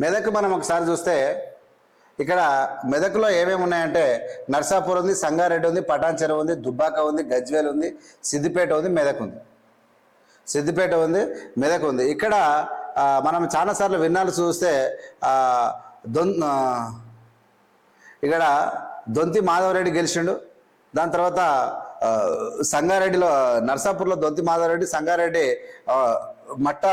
మెదక్ మనం ఒకసారి చూస్తే ఇక్కడ మెదక్లో ఏమేమి ఉన్నాయంటే నర్సాపూర్ ఉంది సంగారెడ్డి ఉంది పటాన్ చెరువు ఉంది దుబ్బాక ఉంది గజ్వేల్ ఉంది సిద్దిపేట ఉంది మెదక్ ఉంది. సిద్దిపేట ఉంది మెదక్ ఉంది. ఇక్కడ మనం చాలాసార్లు విన్నాలు చూస్తే దొన్ ఇక్కడ దొంతి మాధవరెడ్డి గెలిచిండు. దాని తర్వాత సంగారెడ్డిలో నర్సాపూర్లో దొంతి మాధవరెడ్డి సంగారెడ్డి మట్ట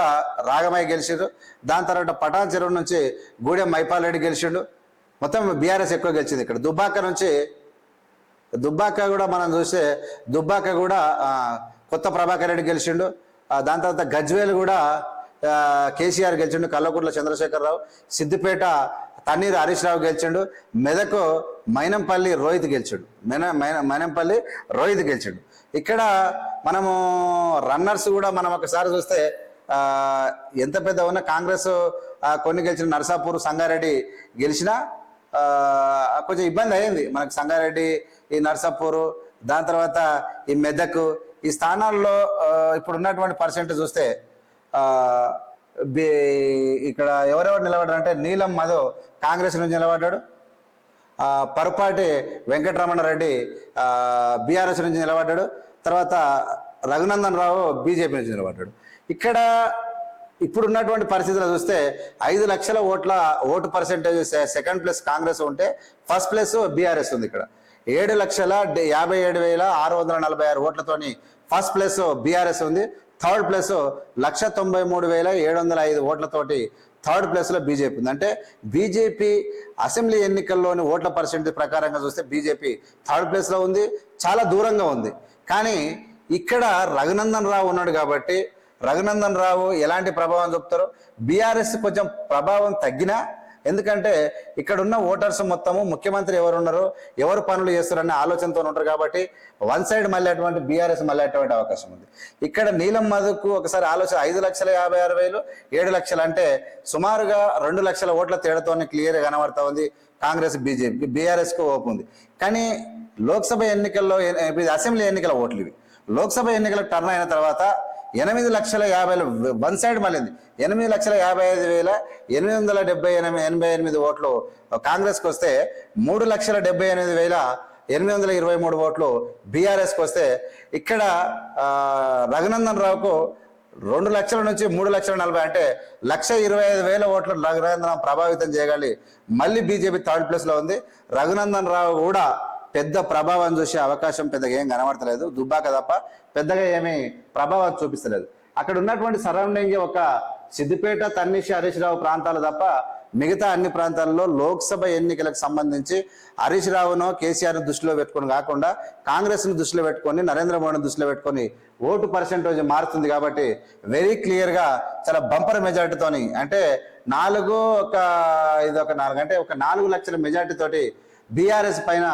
రాగమయ్య గెలిచిండు దాని తర్వాత పటాన్ చెరువు నుంచి గూడెం మైపాల్ రెడ్డి గెలిచిండు. మొత్తం బీఆర్ఎస్ ఎక్కువ గెలిచింది ఇక్కడ. దుబ్బాక నుంచి దుబ్బాక కూడా మనం చూస్తే దుబ్బాక కూడా కొత్త ప్రభాకర్ రెడ్డి గెలిచిండు. దాని తర్వాత గజ్వేల్ కూడా కేసీఆర్ గెలిచిండు కల్లకూట్ల చంద్రశేఖరరావు సిద్దిపేట తన్నీరు హరీష్ రావు గెలిచిండు మెదకు మైనంపల్లి రోహిత్ గెలిచాడు. మెన మైన- మైనంపల్లి రోహిత్ గెలిచాడు. ఇక్కడ మనము రన్నర్స్ కూడా మనం ఒకసారి చూస్తే ఎంత పెద్ద ఉన్న కాంగ్రెస్ కొన్ని గెలిచిన నర్సాపూర్ సంగారెడ్డి గెలిచినా కొంచెం ఇబ్బంది అయింది. మనకు సంగారెడ్డి ఈ నర్సాపూర్ దాని తర్వాత ఈ మెదక్ ఈ స్థానాల్లో ఇప్పుడు ఉన్నటువంటి పర్సెంట్ చూస్తే ఇక్కడ ఎవరెవరు నిలబడ్డారంటే నీలం మధు కాంగ్రెస్ నుంచి నిలబడ్డాడు. ఆ, పరుపాటి వెంకటరమణారెడ్డి బీఆర్ఎస్ నుంచి నిలబడ్డాడు. తర్వాత రఘునందన్ రావు బీజేపీ నుంచి నిలబడ్డాడు. ఇక్కడ ఇప్పుడున్నటువంటి పరిస్థితులు చూస్తే ఐదు లక్షల ఓట్ల ఓటు పర్సెంటేజ్ సెకండ్ ప్లేస్ కాంగ్రెస్ ఉంటే ఫస్ట్ ప్లేస్ బీఆర్ఎస్ ఉంది ఇక్కడ. ఏడు లక్షల యాభై ఏడు వేల ఆరు వందల నలభై ఆరు ఓట్లతోని ఫస్ట్ ప్లేస్ బీఆర్ఎస్ ఉంది. థర్డ్ ప్లేస్ లక్ష తొంభై మూడు వేల ఏడు వందల ఐదు ఓట్లతోటి థర్డ్ ప్లేస్లో బీజేపీ ఉంది. అంటే బీజేపీ అసెంబ్లీ ఎన్నికల్లోని ఓట్ల పర్సెంటేజ్ ప్రకారంగా చూస్తే బీజేపీ థర్డ్ ప్లేస్లో ఉంది చాలా దూరంగా ఉంది. కానీ ఇక్కడ రఘునందన్ రావు ఉన్నాడు కాబట్టి రఘునందన్ రావు ఎలాంటి ప్రభావం చూపుతారో బీఆర్ఎస్ కొంచెం ప్రభావం తగ్గినా ఎందుకంటే ఇక్కడ ఉన్న ఓటర్స్ మొత్తము ముఖ్యమంత్రి ఎవరు ఉన్నారు ఎవరు పనులు చేస్తారనే ఆలోచనతో ఉంటారు కాబట్టి వన్ సైడ్ మళ్ళీ అటువంటి బీఆర్ఎస్ మళ్ళీ అటువంటి అవకాశం ఉంది. ఇక్కడ నీలం మధుకు ఒకసారి ఆలోచన ఐదు లక్షల యాభై ఆరు వేలు ఏడు లక్షలు అంటే సుమారుగా రెండు లక్షల ఓట్ల తేడాతోనే క్లియర్గా కనబడతా ఉంది కాంగ్రెస్ బీజేపీ బీఆర్ఎస్కు ఓపు ఉంది. కానీ లోక్సభ ఎన్నికల్లో ఇది అసెంబ్లీ ఎన్నికల ఓట్లు ఇవి. లోక్సభ ఎన్నికలకు టర్న్ అయిన తర్వాత ఎనిమిది లక్షల యాభై వన్ సైడ్ మళ్ళీ ఎనిమిది లక్షల యాభై ఐదు వేల ఎనిమిది వందల డెబ్బై ఎనిమిది ఎనభై ఎనిమిది ఓట్లు కాంగ్రెస్కి వస్తే మూడు లక్షల డెబ్బై ఎనిమిది వేల ఎనిమిది వందల ఇరవై మూడు ఓట్లు బీఆర్ఎస్కి వస్తే ఇక్కడ రఘునందన్ రావుకు రెండు లక్షల నుంచి మూడు లక్షల నలభై అంటే లక్ష ఇరవై ఐదు వేల ఓట్లు రఘునందన్ ప్రభావితం చేయగలి మళ్ళీ బీజేపీ థర్డ్ ప్లేస్లో ఉంది. రఘునందన్ రావు కూడా పెద్ద ప్రభావం చూసే అవకాశం పెద్దగా ఏం కనబడతలేదు. దుబ్బాక తప్ప పెద్దగా ఏమీ ప్రభావం చూపిస్తలేదు. అక్కడ ఉన్నటువంటి సరౌండింగ్ ఒక సిద్దిపేట తన్నిషి హరీష్ రావు ప్రాంతాలు తప్ప మిగతా అన్ని ప్రాంతాల్లో లోక్సభ ఎన్నికలకు సంబంధించి హరీష్ రావును కేసీఆర్ దృష్టిలో పెట్టుకొని కాకుండా కాంగ్రెస్ను దృష్టిలో పెట్టుకొని నరేంద్ర మోడీని దృష్టిలో పెట్టుకొని ఓటు పర్సెంటేజ్ మారుతుంది కాబట్టి వెరీ క్లియర్గా చాలా బంపర్ మెజార్టీతోని అంటే నాలుగు ఒక ఇది ఒక నాలుగు అంటే ఒక నాలుగు లక్షల మెజార్టీ తోటి బీఆర్ఎస్ పైన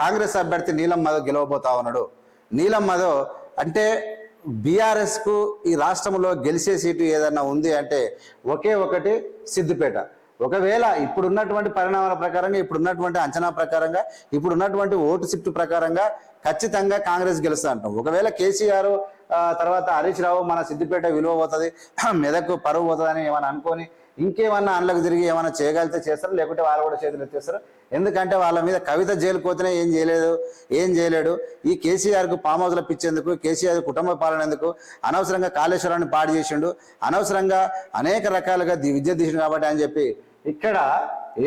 కాంగ్రెస్ అభ్యర్థి నీలం మాధవ్ గెలవబోతా ఉన్నాడు. నీలం మాధవ్ అంటే బీఆర్ఎస్కు ఈ రాష్ట్రంలో గెలిచే సీటు ఏదన్నా ఉంది అంటే ఒకే ఒకటి సిద్దిపేట. ఒకవేళ ఇప్పుడున్నటువంటి పరిణామాల ప్రకారంగా ఇప్పుడున్నటువంటి అంచనా ప్రకారంగా ఇప్పుడున్నటువంటి ఓటు సిట్టు ప్రకారంగా ఖచ్చితంగా కాంగ్రెస్ గెలుస్తా అంటాం. ఒకవేళ కేసీఆర్ తర్వాత హరీష్ రావు మన సిద్దిపేట విలువ పోతుంది మెదకు పరువు పోతుంది అని ఏమైనా అనుకొని ఇంకేమన్నా అండ్లకు తిరిగి ఏమైనా చేయగలిగితే చేస్తారు? లేకుంటే వాళ్ళు కూడా చేతులు ఎత్తేస్తారు? ఎందుకంటే వాళ్ళ మీద కవిత జైలు పోతేనే ఏం చేయలేదు ఏం చేయలేడు. ఈ కేసీఆర్కు పామ్ హౌస్లో పిచ్చేందుకు కేసీఆర్ కుటుంబ పాలన ఎందుకు అనవసరంగా కాళేశ్వరాన్ని పాడు చేసిండు. అనవసరంగా అనేక రకాలుగా విద్య తీసిండు కాబట్టి అని చెప్పి ఇక్కడ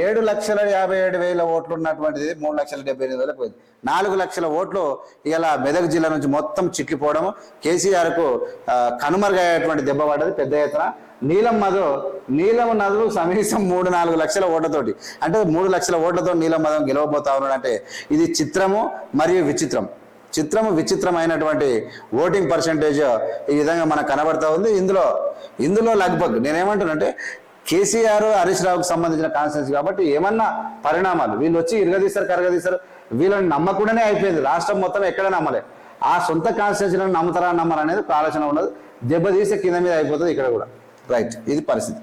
ఏడు లక్షల యాభై ఏడు వేల ఓట్లు ఉన్నటువంటిది మూడు లక్షల డెబ్బై ఎనిమిది వేలకు పోయింది. నాలుగు లక్షల ఓట్లు ఇలా మెదక్ జిల్లా నుంచి మొత్తం చిక్కిపోవడం కేసీఆర్కు కనుమరుగయ్యేటువంటి దెబ్బ పడ్డది పెద్ద ఎత్తున. నీలం మధు నీలం నదులు సమీసం మూడు నాలుగు లక్షల ఓట్లతోటి. అంటే మూడు లక్షల ఓట్లతో నీలం మధం గెలవబోతా ఉన్నాడు అంటే ఇది చిత్రము మరియు విచిత్రం. చిత్రము విచిత్రమైనటువంటి ఓటింగ్ పర్సంటేజ్ ఈ విధంగా మనకు కనబడతా ఉంది. ఇందులో ఇందులో లగ్భగ్ నేనేమంటున్నానంటే కేసీఆర్ హరీష్ రావుకు సంబంధించిన కాన్స్టిట్యూన్సీ కాబట్టి ఏమన్నా పరిణామాలు వీళ్ళు వచ్చి ఇరగదీస్తారు కరగదీస్తారు వీళ్ళని నమ్మకుండానే అయిపోయింది. రాష్ట్రం మొత్తం ఎక్కడ నమ్మలే. ఆ సొంత కాన్స్టిట్యూన్సీలను నమ్ముతారా నమ్మరా అనేది ఒక ఆలోచన ఉండదు దెబ్బతీస్తే కింద మీద అయిపోతుంది ఇక్కడ కూడా. రైట్ ఇది పరిస్థితి.